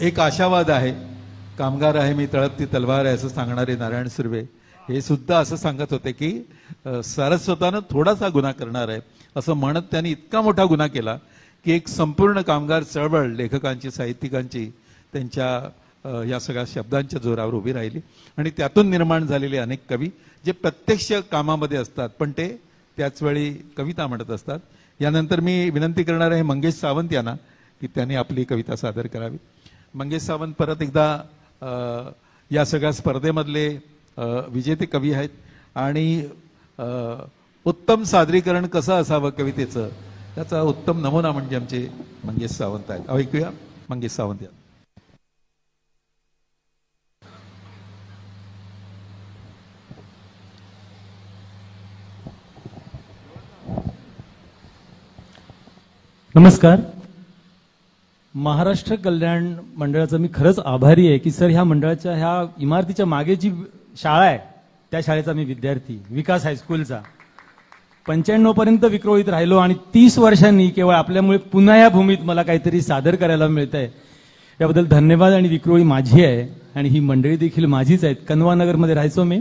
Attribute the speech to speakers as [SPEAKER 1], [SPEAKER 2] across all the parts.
[SPEAKER 1] एक आशावाद आहे. कामगार आहे मी तळपती तलवार आहे असं सांगणारे नारायण सुर्वे. हे सुद्धा असं सांगत होते की सारस्वतानं थोडासा गुन्हा करणार आहे. असं म्हणत त्यांनी इतका मोठा गुन्हा केला की एक संपूर्ण कामगार चळवळ लेखकांची साहित्यिकांची त्यांच्या या सगळ्या शब्दांच्या जोरावर उभी राहिली. आणि त्यातून निर्माण झालेले अनेक कवी जे प्रत्यक्ष कामामध्ये असतात पण ते त्याचवेळी कविता म्हणत असतात. यानंतर मी विनंती करणार आहे मंगेश सावंत यांना की त्यांनी आपली कविता सादर करावी. मंगेश सावंत परत एकदा या सगळ्या स्पर्धेमधले विजेते कवी आहेत. आणि उत्तम सादरीकरण कसं असावं कवितेचं त्याचा उत्तम नमुना म्हणजे आमचे मंगेश सावंत आहेत. ऐकूया. मंगेश सावंत या.
[SPEAKER 2] नमस्कार. महाराष्ट्र कल्याण मंडळाचा मी खरंच आभारी आहे की सर ह्या मंडळाच्या ह्या इमारतीच्या मागे जी शाळा आहे त्या शाळेचा मी विद्यार्थी विकास हायस्कूलचा पंच्याण्णव पर्यंत विक्रोळीत राहिलो आणि तीस वर्षांनी केवळ आपल्यामुळे पुन्हा या भूमीत मला काहीतरी सादर करायला मिळत आहे याबद्दल धन्यवाद आणि विक्रोळी माझी आहे आणि ही मंडळी देखील माझीच आहेत. कनवानगरमध्ये राहायचो मी.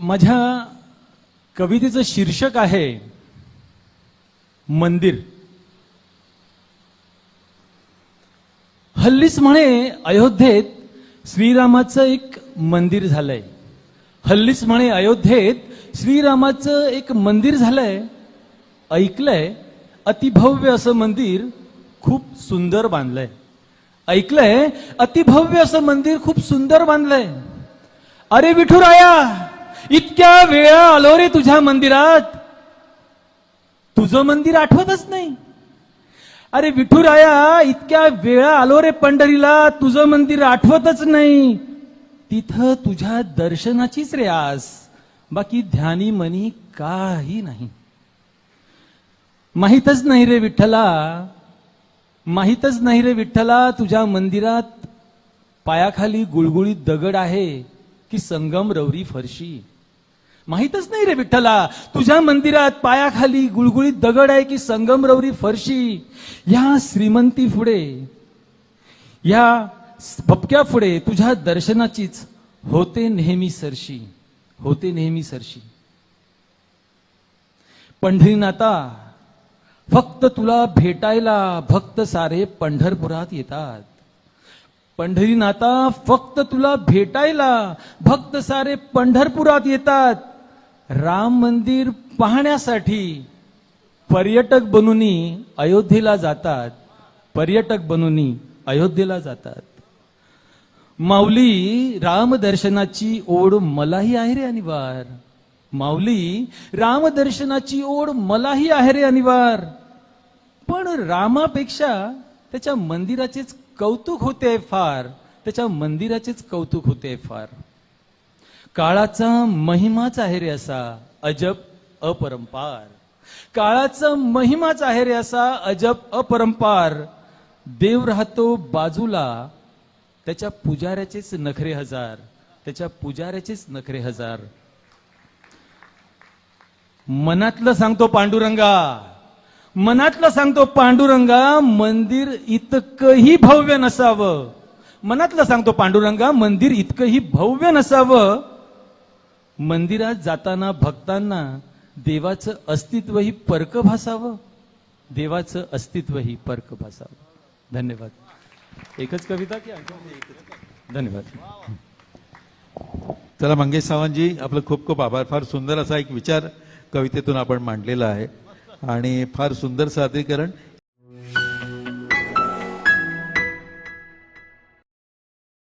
[SPEAKER 2] माझ्या कवितेचं शीर्षक आहे मंदिर. हल्लीच म्हणे अयोध्येत श्रीरामाचं एक मंदिर झालंय. हल्लीच म्हणे अयोध्येत श्रीरामाचं एक मंदिर झालंय. ऐकलंय? अतिभव्य असं मंदिर खूप सुंदर बांधलंय. ऐकलंय? अतिभव्य असं मंदिर खूप सुंदर बांधलंय. अरे विठुराया इतक्या वेळा आलो रे तुझ्या मंदिरात. तुझं मंदिर आठवतच नाही. अरे विठुराया इतक्या वेळा आलो रे पंढरीला तुझं मंदिर आठवतच नाही. तिथं तुझ्या दर्शनाचीच रे आस. बाकी ध्यानी मनी काही नाही. माहीतच नाही रे विठ्ठला. माहीतच नाही रे विठ्ठला तुझ्या मंदिरात पायाखाली गुळगुळीत दगड आहे की संगम रवरी फरशी. माहीतच नाही रे विठ्ठला. तुझ्या मंदिरात पायाखाली गुळगुळीत दगड आहे की संगमरवरी फरशी? या श्रीमंती पुढे. या भपक्या पुढे तुझ्या दर्शनाचीच होते नेहमी सरशी. होते नेहमी सरशी. पंढरीनाथा फक्त तुला भेटायला भक्त सारे पंढरपुरात येतात. पंढरीनाथा फक्त तुला भेटायला भक्त सारे पंढरपुरात येतात. राम मंदिर पाहण्यासाठी पर्यटक बनूनी अयोध्येला जातात. पर्यटक बनूनी अयोध्येला जातात. माऊली रामदर्शनाची ओढ मलाही आहे रे अनिवार. माऊली रामदर्शनाची ओढ मलाही आहे रे अनिवार. पण रामापेक्षा त्याच्या मंदिराचेच कौतुक होते फार. त्याच्या मंदिराचेच कौतुक होते फार. काळाचा महिमाच आहे रे असा अजब अपरंपार. काळाचा महिमाच आहे रे असा अजब अपरंपार. देव राहतो बाजूला त्याच्या पुजाऱ्याचेच नखरे हजार त्याच्या पुजाऱ्याचेच नखरे हजार. मनातलं सांगतो पांडुरंगा मनातलं सांगतो पांडुरंगा मंदिर इतकंही भव्य नसावं. मनातलं सांगतो पांडुरंगा मंदिर इतकंही भव्य नसावं. मंदिरात जाताना भक्तांना देवाचं अस्तित्वही परक भासावं? देवाचं अस्तित्वही परक भासावं. धन्यवाद. एकच कविता की धन्यवाद.
[SPEAKER 1] चला मंगेश सावंतजी आपलं खूप खूप आभार. फार सुंदर असा एक विचार कवितेतून आपण मांडलेला आहे. आणि फार सुंदर सादरीकरण